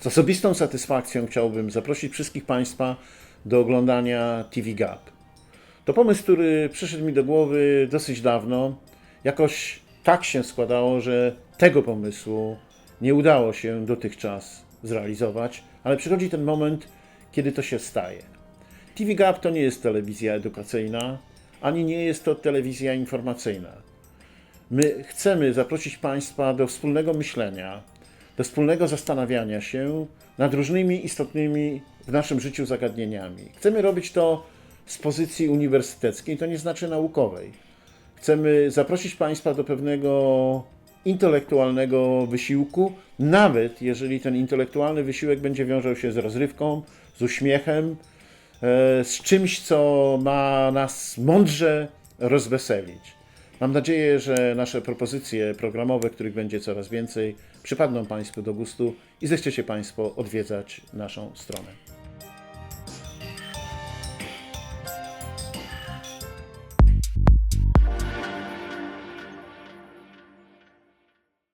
Z osobistą satysfakcją chciałbym zaprosić wszystkich Państwa do oglądania TV Gap. To pomysł, który przyszedł mi do głowy dosyć dawno. Jakoś tak się składało, że tego pomysłu nie udało się dotychczas zrealizować, ale przychodzi ten moment, kiedy to się staje. TV Gap to nie jest telewizja edukacyjna, ani nie jest to telewizja informacyjna. My chcemy zaprosić Państwa do wspólnego myślenia, do wspólnego zastanawiania się nad różnymi istotnymi w naszym życiu zagadnieniami. Chcemy robić to z pozycji uniwersyteckiej, to nie znaczy naukowej. Chcemy zaprosić Państwa do pewnego intelektualnego wysiłku, nawet jeżeli ten intelektualny wysiłek będzie wiązał się z rozrywką, z uśmiechem, e, z czymś, co ma nas mądrze rozweselić. Mam nadzieję, że nasze propozycje programowe, których będzie coraz więcej, przypadną Państwu do gustu i zechcecie Państwo odwiedzać naszą stronę.